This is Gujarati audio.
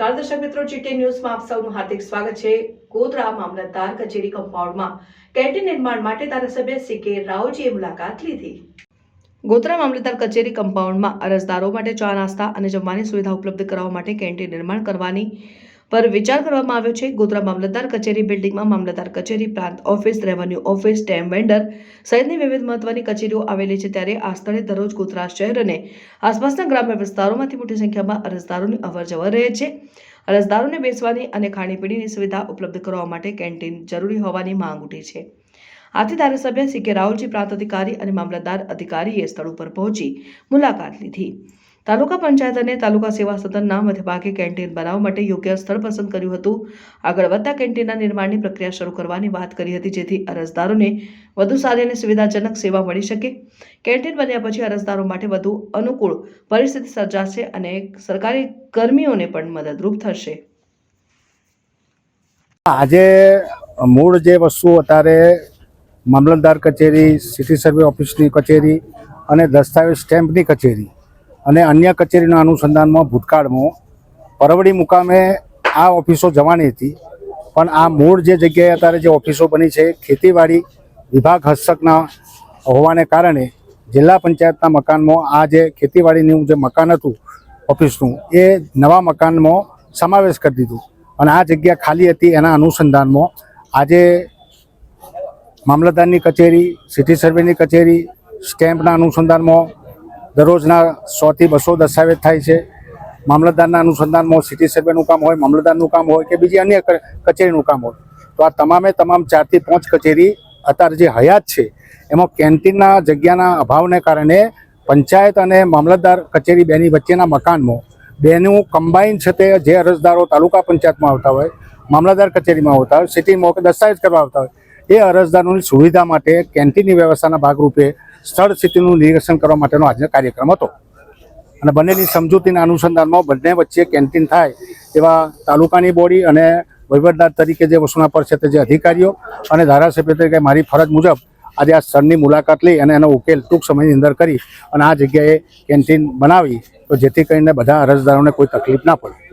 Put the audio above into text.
નમસ્કાર દર્શક મિત્રો જીટી ન્યૂઝમાં આપ સૌનું હાર્દિક સ્વાગત છે. ગોધરા મામલતદાર કચેરી કમ્પાઉન્ડમાં કેન્ટીન નિર્માણ માટે ધારાસભ્ય સી કે રાવજીએ મુલાકાત લીધી. ગોધરા મામલતદાર કચેરી કમ્પાઉન્ડમાં અરજદારો માટે ચા નાસ્તા અને જમવાની સુવિધા ઉપલબ્ધ કરાવવા માટે કેન્ટીન નિર્માણ કરવાની પર વિચાર કરવામાં આવ્યો છે. ગોધરા મામલતદાર કચેરી બિલ્ડિંગમાં મામલતદાર કચેરી, પ્રાંત office, revenue office, dam vendor સહિતની વિવિધ મહત્વની કચેરીઓ આવેલી છે. ત્યારે આ સ્થળે દરરોજ ગોધરા શહેર અને આસપાસના ગ્રામ્ય વિસ્તારોમાંથી મોટી સંખ્યામાં અરજદારોની અવરજવર રહે છે. અરજદારોને બેસવાની અને ખાણીપીણીની સુવિધા ઉપલબ્ધ કરવા માટે કેન્ટીન જરૂરી હોવાની માંગ ઉઠી છે. આથી ધારાસભ્ય સી કે રાહુલજી પ્રાંત અધિકારી અને મામલતદાર અધિકારીએ સ્થળ ઉપર પહોંચી મુલાકાત લીધી. તાલુકા પંચાયત અને તાલુકા સેવા સદનના મધ્યભાગે કેન્ટીન બનાવવા માટે યોગ્ય સ્થળ પસંદ કર્યું હતું. આગળ વધતા કેન્ટીનના નિર્માણની પ્રક્રિયા શરૂ કરવાની વાત કરી હતી, જેથી અરજદારોને વધુ સારી અને સુવિધાજનક સેવા મળી શકે. કેન્ટીન બન્યા પછી અરજદારો માટે વધુ અનુકૂળ પરિસ્થિતિ સર્જાશે અને સરકારી કર્મીઓને પણ મદદરૂપ થશે. આજે મૂળ જે વસ્તુ અત્યારે મામલતદાર કચેરી, સિટી સર્વે ઓફિસની કચેરી અને દસ્તાવેજ સ્ટેમ્પની કચેરી અને અન્ય કચેરીના અનુસંધાનમાં ભૂતકાળમાં પરવડી મુકામે આ ઓફિસો જવાની હતી. પણ આ મૂળ જે જગ્યાએ અત્યારે જે ઓફિસો બની છે, ખેતીવાડી વિભાગ હસ્તકના હોવાને કારણે જિલ્લા પંચાયતના મકાનમાં આ જે ખેતીવાડીનું જે મકાન હતું ઓફિસનું, એ નવા મકાનમાં સમાવેશ કરી દીધું. અને આ જગ્યા ખાલી હતી એના અનુસંધાનમાં આજે મામલતદારની કચેરી, સિટી સર્વેની કચેરી, સ્ટેમ્પના અનુસંધાનમાં દરરોજના સોથી બસો દસ્તાવેજ થાય છે. મામલતદારના અનુસંધાનમાં સિટી સર્વેનું કામ હોય, મામલતદારનું કામ હોય કે બીજી અન્ય કચેરીનું કામ હોય. તો આ તમામે તમામ ચારથી પાંચ કચેરી અત્યારે જે હયાત છે, એમાં કેન્ટીનના જગ્યાના અભાવને કારણે પંચાયત અને મામલતદાર કચેરી બેની વચ્ચેના મકાનમાં બેનું કમ્બાઈન છે તે જે અરજદારો તાલુકા પંચાયતમાં આવતા હોય, મામલતદાર કચેરીમાં આવતા હોય, સિટીમાં કે દસ્તાવેજ કરવા આવતા હોય, એ અરજદારોની સુવિધા માટે કેન્ટીનની વ્યવસ્થાના ભાગરૂપે સ્થળ સ્થિતિનું નિરીક્ષણ કરવા માટેનો આજનો કાર્યક્રમ હતો. અને બંનેની સમજૂતીના અનુસંધાનમાં બંને વચ્ચે કેન્ટીન થાય એવા તાલુકાની બોડી અને વહીવટદાર તરીકે જે વસુના પર છે તે જે અધિકારીઓ અને ધારાસભ્ય તરીકે મારી ફરજ મુજબ આજે આ સ્થળની મુલાકાત લઈ અને એનો ઉકેલ ટૂંક સમયની અંદર કરી અને આ જગ્યાએ કેન્ટીન બનાવી તો જેથી કરીને બધા અરજદારોને કોઈ તકલીફ ના પડે.